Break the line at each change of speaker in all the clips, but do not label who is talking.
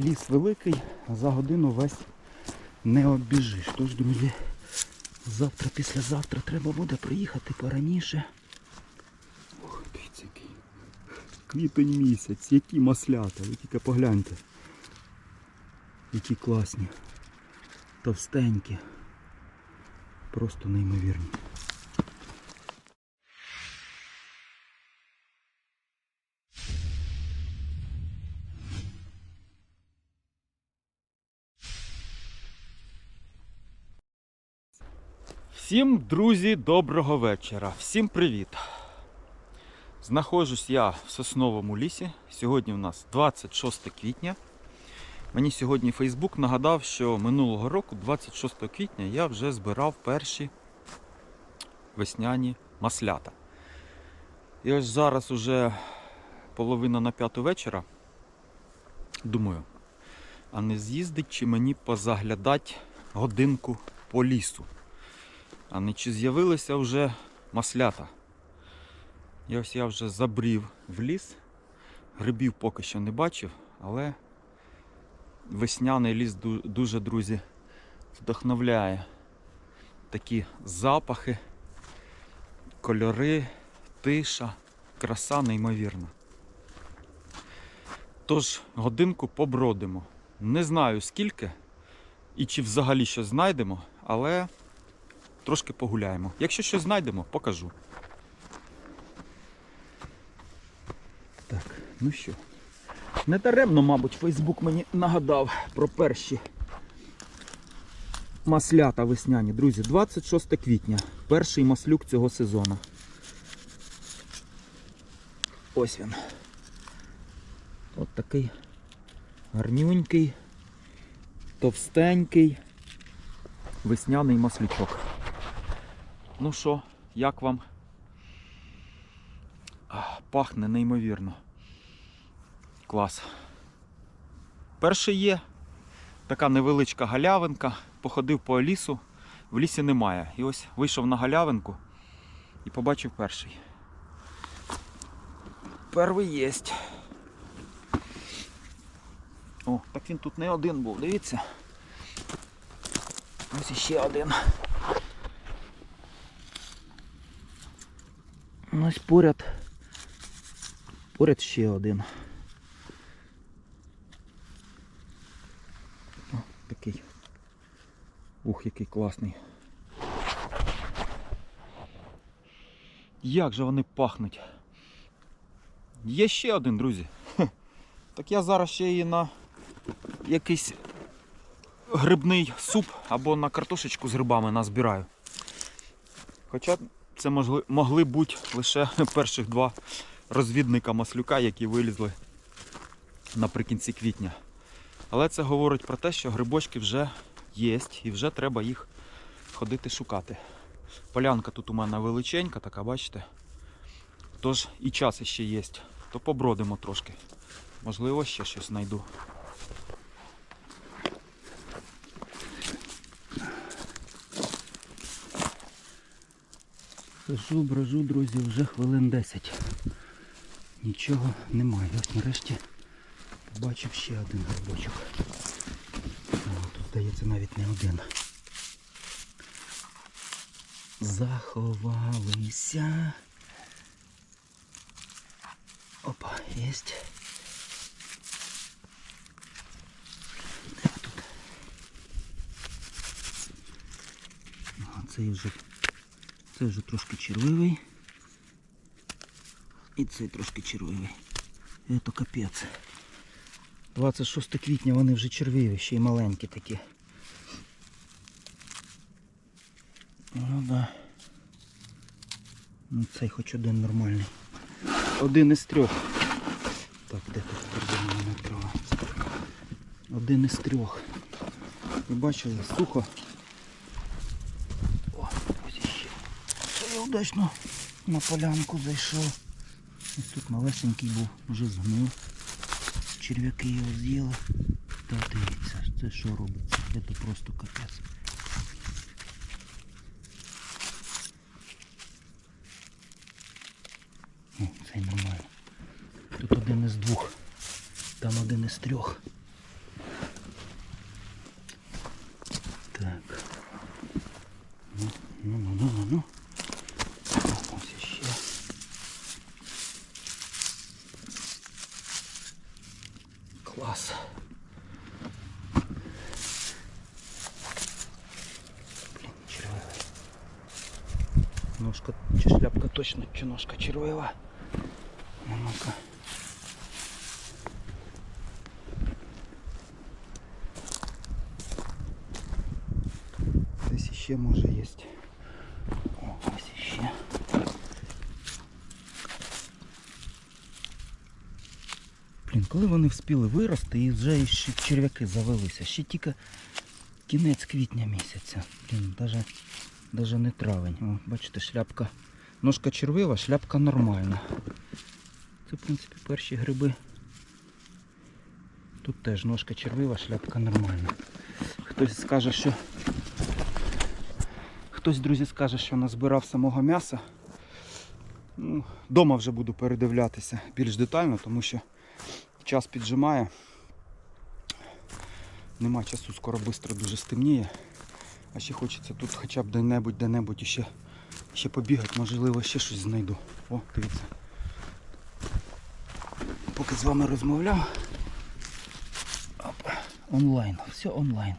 ліс великий, за годину весь не обіжиш. Тож, друзі, завтра, післязавтра треба буде приїхати пораніше. Ох, дивіться який. Квітень місяць, які маслята, ви тільки погляньте. Які класні. Товстенькі. Просто неймовірні. Всім, друзі, доброго вечора. Всім привіт. Знаходжусь я в сосновому лісі. Сьогодні у нас 26 квітня. Мені сьогодні Фейсбук нагадав, що минулого року, 26 квітня, я вже збирав перші весняні маслята. І ось зараз уже половина на п'яту вечора. Думаю, а не з'їздить чи мені позаглядати годинку по лісу. А не чи з'явилися вже маслята. І ось я вже забрів в ліс. Грибів поки що не бачив, але весняний ліс дуже, друзі, вдохновляє. Такі запахи, кольори, тиша, краса неймовірна. Тож годинку побродимо. Не знаю скільки і чи взагалі щось знайдемо, але трошки погуляємо. Якщо щось знайдемо, покажу. Так, ну що. Не даремно, мабуть, Фейсбук мені нагадав про перші маслята весняні. Друзі, 26 квітня. Перший маслюк цього сезону. Ось він. От такий гарнюнький, товстенький весняний маслючок. Ну що, як вам? Пахне неймовірно. Клас. Перший є. Така невеличка галявинка. Походив по лісу, в лісі немає. І ось вийшов на галявинку і побачив перший. Перший єсть. О, так він тут не один був, дивіться. Ось іще один. Ось поряд. Поряд ще один. О, такий. Ух, який класний. Як же вони пахнуть. Є ще один, друзі. Хе. Так я зараз ще і на якийсь грибний суп або на картошечку з грибами назбираю. Хоча це могли, могли бути лише перших два розвідника маслюка, які вилізли наприкінці квітня. Але це говорить про те, що грибочки вже є і вже треба їх ходити шукати. Полянка тут у мене величенька, така, бачите. Тож і час ще є. То побродимо трошки. Можливо, ще щось знайду. Хожу, брожу, друзі, вже хвилин 10. Нічого немає. Ось нарешті побачив ще один грибочок. Тут, здається, навіть не один. Заховалися. Опа, єсть. Де тут? Ага, цей вже це вже трошки червивий. І цей трошки червивий. Це капець. 26 квітня вони вже червиві, ще й маленькі такі. Ну да. Ну цей хоч один нормальний. Один із трьох. Так, де тут кордонна трава? Один із трьох. Ви бачили, сухо. О, ось іще. Це я удачно на полянку зайшов. Ось тут малесенький був, вже згнив. Черв'яки його з'їли. Та дивіться, це що робиться? Це просто капець. О, цей нормально. Тут один із двох, там один із трьох. Клас. Блін, червивий. Ножка чи шляпка точно, чи ножка червива. Ну, Ну-ка. Десь ще може є. О, ось іще. Блін, коли вони вспіли вирости і вже ще черв'яки завелися. Ще тільки кінець квітня місяця. Блін, даже не травень. О, бачите, шляпка. Ножка червива, шляпка нормальна. Це, в принципі, перші гриби. Тут теж ножка червива, шляпка нормальна. Хтось скаже, що. Хтось, друзі, скаже, що назбирав самого м'яса. Ну, дома вже буду передивлятися більш детально, тому що час піджимає. Нема часу, скоро швидко дуже стемніє. А ще хочеться тут хоча б де-небудь, де-небудь ще, ще побігати, можливо, ще щось знайду. О, дивіться. Поки з вами розмовляв. Оп, онлайн, все онлайн.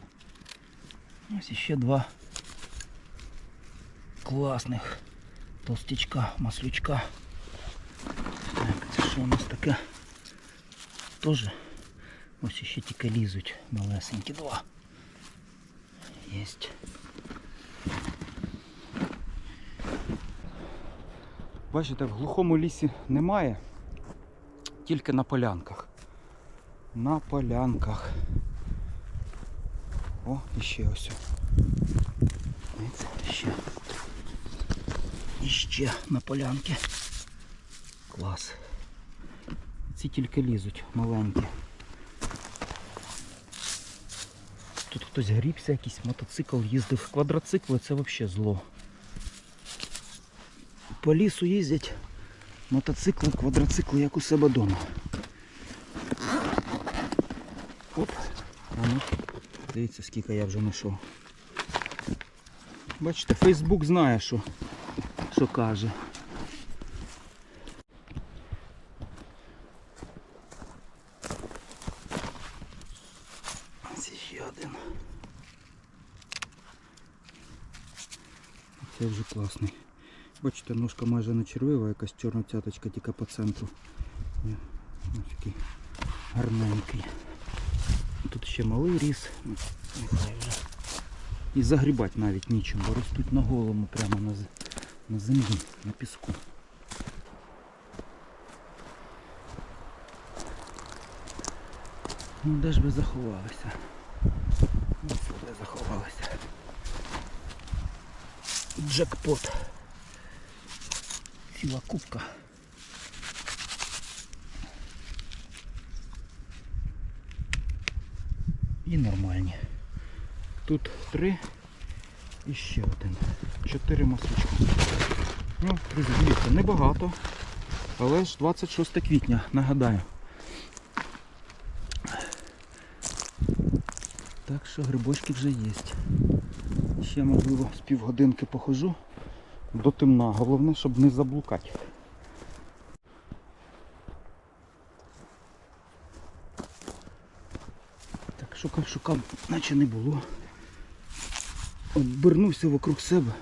Ось ще два класних толстячка, маслючка. Так, це що у нас таке? Тоже ось ще тільки лізуть малесенькі два. Єсть. Бачите, в глухому лісі немає, тільки на полянках. На полянках. О, і ще ось. Дивіться, ще. І ще на полянки. Клас. Ці тільки лізуть маленькі. Тут хтось грібся, якийсь мотоцикл їздив. Квадроцикли це взагалі зло. По лісу їздять мотоцикли, квадроцикли, як у себе вдома. Оп. А ну, дивіться, скільки я вже знайшов. Бачите, Фейсбук знає, що, що каже. Ось ще один. Це вже класний. Бачите, ножка майже не червива, якась чорна цяточка тільки по центру. Ось такий гарненький. Тут ще малий ріс. І загрібати навіть нічим, бо ростуть на голому прямо на, на землі, на піску. Ну де ж ви заховалися? Ось де заховалися. Джекпот. Ціла кубка. І нормальні. Тут три і ще один. Чотири масличка. Ну, друзі, дивіться, небагато. Але ж 26 квітня, нагадаю. Так що грибочки вже є. Ще можливо з півгодинки похожу до темна. Головне, щоб не заблукати. Так, шукав, шукав, наче не було. Обернувся вокруг себе.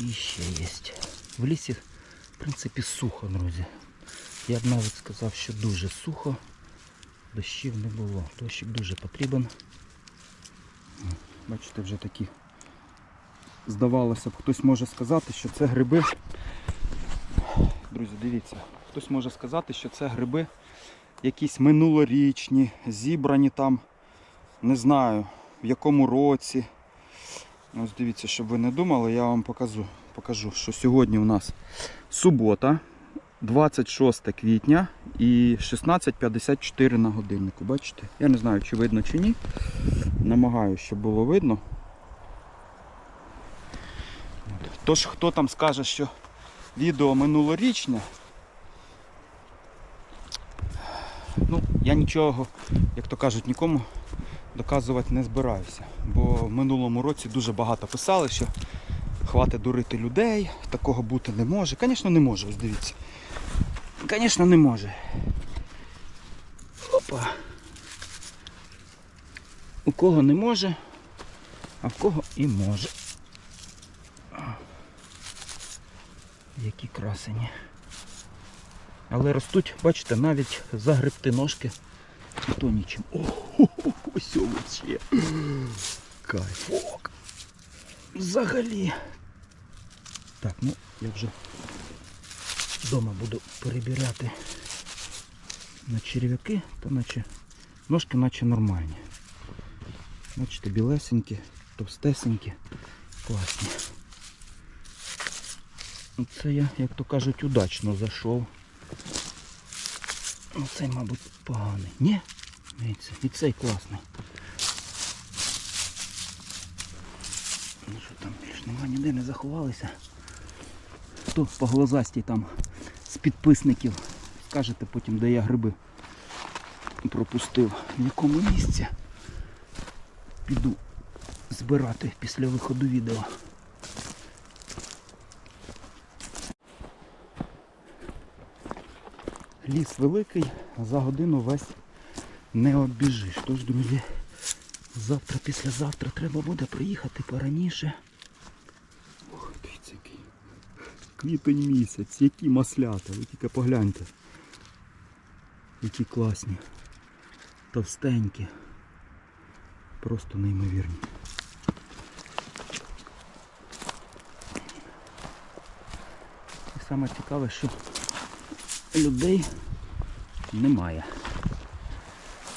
І ще є. В лісі, в принципі, сухо, друзі. Я б навіть сказав, що дуже сухо. Дощів не було. Дощик дуже потрібен. Бачите, вже такі. Здавалося б, хтось може сказати, що це гриби. Друзі, дивіться, хтось може сказати, що це гриби якісь минулорічні, зібрані там, не знаю, в якому році. Ось дивіться, щоб ви не думали, я вам покажу, покажу що сьогодні у нас субота, 26 квітня і 16.54 на годиннику. Бачите? Я не знаю, чи видно чи ні. Намагаюся, щоб було видно. От. Тож, хто там скаже, що відео минулорічне, ну, я нічого, як то кажуть, нікому доказувати не збираюся. Бо в минулому році дуже багато писали, що хватить дурити людей, такого бути не може. Звісно, не може, ось дивіться. Звісно, не може.
Опа. У кого не може, а в кого і може. Які красені. Але ростуть, бачите, навіть загребти ножки. То нічим. О, ось вообще. Кайфок. Взагалі. Так, ну я вже вдома буду перебирати на черв'яки, то наче ножки наче нормальні. Бачите, білесенькі, товстесенькі, класні. Це я, як то кажуть, удачно зайшов. Ну цей, мабуть, поганий. Ні? Дивіться, і цей класний. Ну що там більш нема, ніде не заховалися. Хто по глазастій там з підписників. Скажете потім, де я гриби пропустив. В якому місці піду збирати після виходу відео. Ліс великий, а за годину весь не обіжиш. Тож, друзі, завтра, післязавтра треба буде приїхати пораніше. Ох, дивіться який. Квітень місяць, які маслята, ви тільки погляньте. Які класні. Товстенькі. Просто неймовірні. І саме цікаве, що людей немає.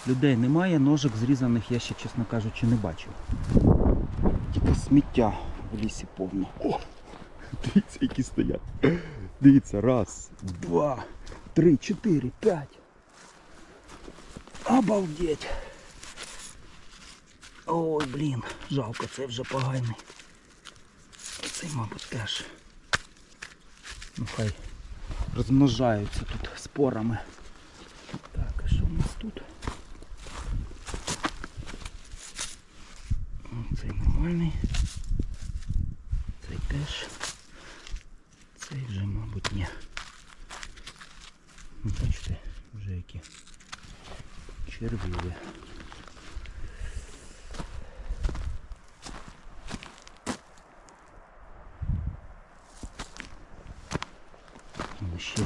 Людей немає, ножик зрізаних я ще, чесно кажучи, не бачив. Тільки сміття в лісі повно. О! Дивіться, які стоять. Дивіться, раз, два, три, чотири, п'ять. Обалдеть. Ой, блін, жалко, це вже поганий. Цей, мабуть, теж. Ну хай розмножаються тут спорами. Так, а що в нас тут? Цей нормальний. Цей теж. Цей вже, мабуть, ні. Ну, бачите, вже які червиві. Ну, Ще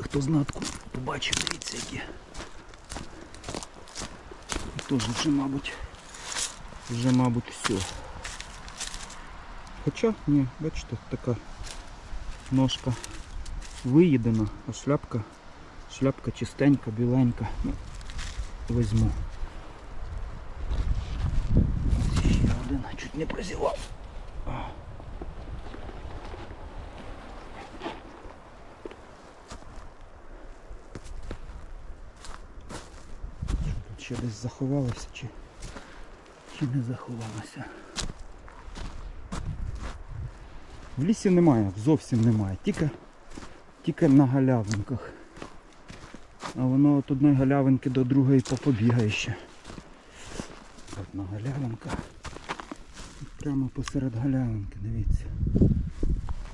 хто знатку побачив, дивіться які. І Теж вже, мабуть, вже, мабуть, все. Хоча, ні, бачите, така ножка виїдена, а шляпка, шляпка чистенька, біленька. Ну, візьму. Ще один, чуть не прозівав. Ще десь заховалося чи, чи не заховалося. В лісі немає, зовсім немає, тільки, тільки на галявинках. А воно від одної галявинки до другої попобігає ще. Одна галявинка. Прямо посеред галявинки, дивіться.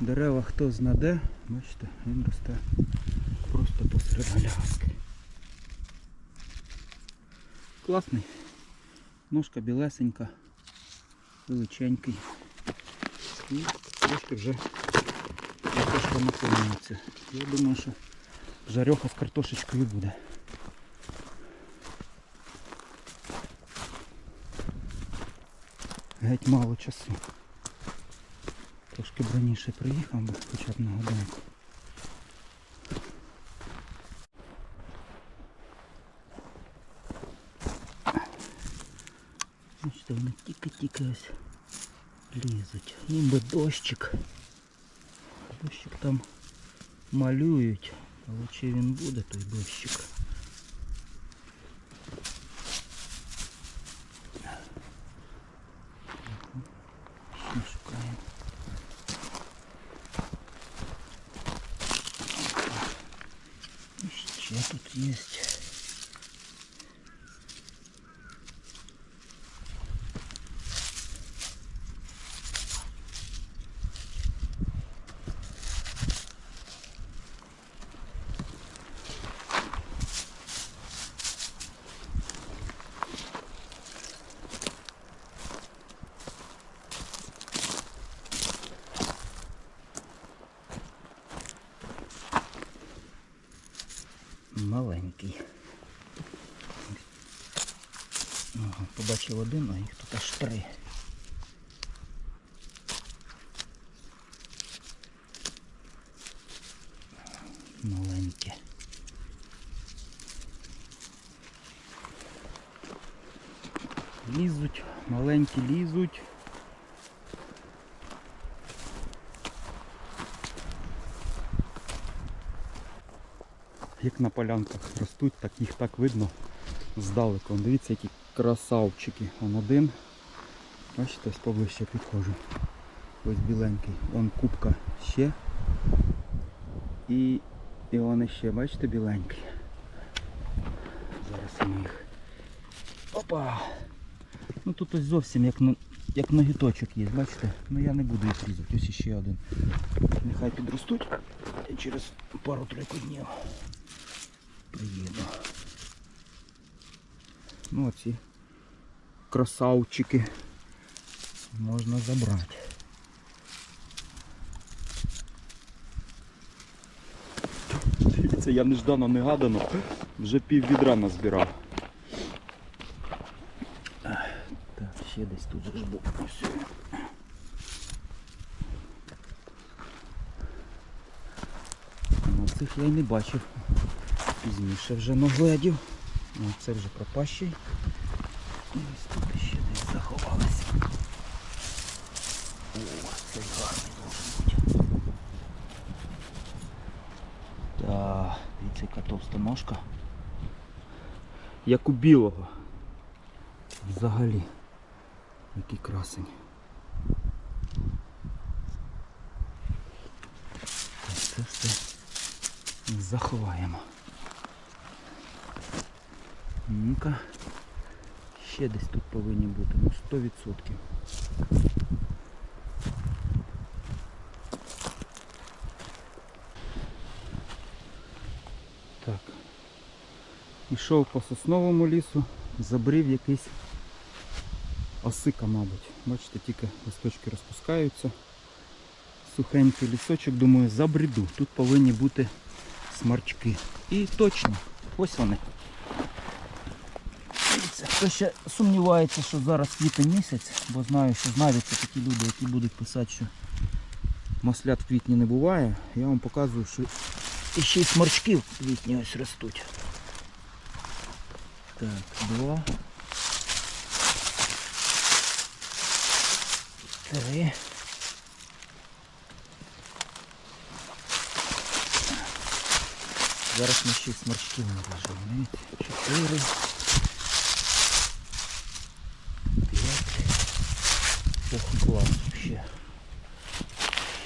Дерева хто знаде, бачите, він росте просто посеред галявинки. Класний. Ножка білесенька, величенький. І трошки вже картошка наповнюється. Я думаю, що жарьоха з картошечкою буде. Геть мало часу. Трошки раніше приїхав би, хоча б на годинку. Бачите, вони тільки-тільки ось лізуть. Їм би дощик. Дощик там малюють, але чи він буде той дощик? Ага, побачив один, а їх тут аж три. Маленькі. Лізуть, маленькі лізуть. Як на полянках ростуть, так їх так видно здалеку. Дивіться, які красавчики. Он один. Бачите, ось поближче підходжу. Ось біленький. Вон кубка ще. І, і вон ще, бачите, біленький. Зараз ми їх. Опа! Ну тут ось зовсім як, як ногіточок є, бачите? Ну я не буду їх різати. Ось ще один. Нехай підростуть. І через пару-тройку днів приїду. Ну оці красавчики можна забрати. Дивіться, я неждано негадано вже пів відра назбирав. Так, ще десь тут же ж був. Ну, цих я й не бачив. Пізніше вже наглядів. Ну, це вже пропащий. І ось тут ще десь заховалися. О, цей гарний должен бути. Так, дивіться, яка товста ножка. Як у білого. Взагалі. Який красень. Це все заховаємо. Ну-ка. Ще десь тут повинні бути, ну 100%. Так. Ішов по сосновому лісу, забрів якийсь осика, мабуть. Бачите, тільки листочки розпускаються. Сухенький лісочок, думаю, забреду. Тут повинні бути смарчки. І точно, ось вони. Дивіться, Хто ще сумнівається, що зараз квітень місяць, бо знаю, що знайдуться такі люди, які будуть писати, що маслят в квітні не буває. Я вам показую, що і ще й сморчки в квітні ось ростуть. Так, два. Три. Зараз ми ще сморчки наложимо. Чотири. П'ять. Ох, клас ще.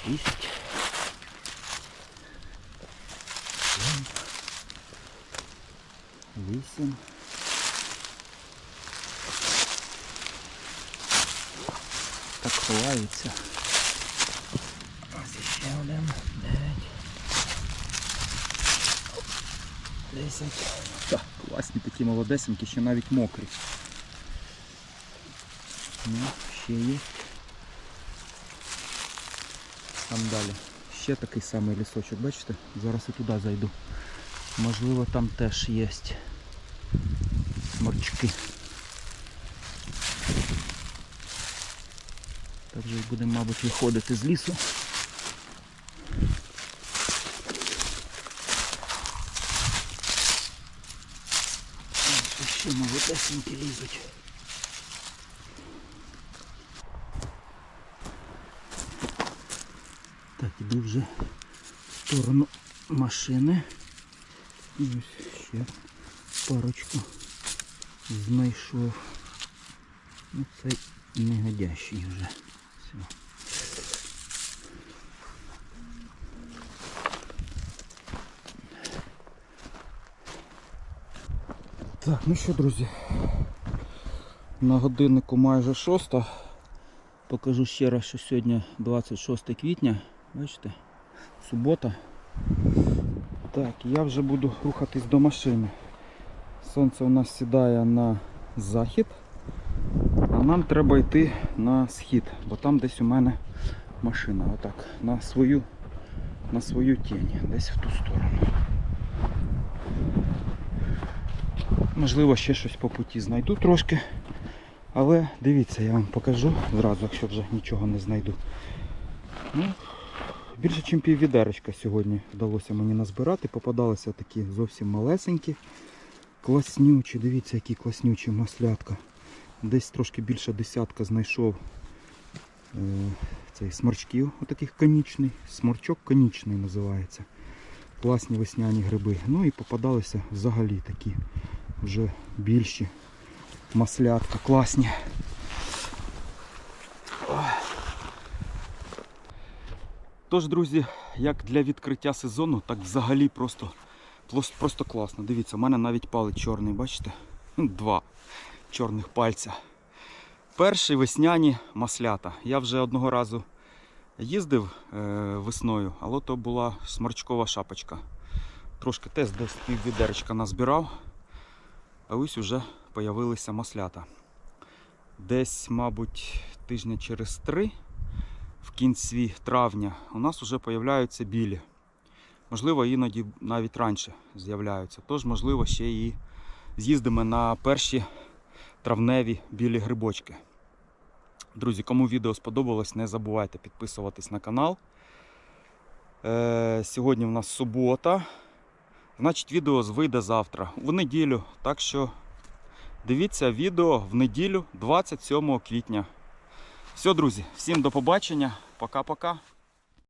Шість. Сім. Вісім. Так ховаються. Ось. Дев'ять. Десять. Так, класні такі молодесенькі, ще навіть мокрі. Ну, ще є. Там далі. Ще такий самий лісочок, бачите? Зараз і туди зайду. Можливо там теж є сморчки. Так же будемо, мабуть, виходити з лісу. Ще молодесенькі лізуть. Так, вже в сторону машини. І ось ще парочку знайшов. Ну цей негодящий вже. Все. Так, ну що, друзі, на годиннику майже шоста. Покажу ще раз, що сьогодні 26 квітня. Бачите? Субота. Так, я вже буду рухатись до машини. Сонце у нас сідає на захід, а нам треба йти на схід, бо там десь у мене машина. Отак, на свою, на свою тінь, десь в ту сторону. Можливо, ще щось по путі знайду трошки. Але дивіться, я вам покажу зразу, якщо вже нічого не знайду. Ну, більше, ніж піввідеречка сьогодні вдалося мені назбирати. Попадалися такі зовсім малесенькі, класнючі. Дивіться, які класнючі маслятка. Десь трошки більше десятка знайшов е, цей сморчків, отаких конічний. Сморчок конічний називається. Класні весняні гриби. Ну і попадалися взагалі такі вже більші маслятка, класні. Тож, друзі, як для відкриття сезону, так взагалі просто, просто класно. Дивіться, у мене навіть палець чорний, бачите? Ну, Два чорних пальця. Перші весняні маслята. Я вже одного разу їздив е, весною, але то була сморчкова шапочка. Трошки теж десь піввідеречка назбирав. А ось уже появилися маслята. Десь, мабуть, тижня через три, в кінці травня, у нас вже появляються білі. Можливо, іноді навіть раніше з'являються. Тож, можливо, ще і з'їздимо на перші травневі білі грибочки. Друзі, кому відео сподобалось, не забувайте підписуватись на канал. Е, сьогодні в нас субота. Значить, відео вийде завтра, в неділю. Так що дивіться відео в неділю 27 квітня. Все, друзі, всім до побачення. Пока-пока.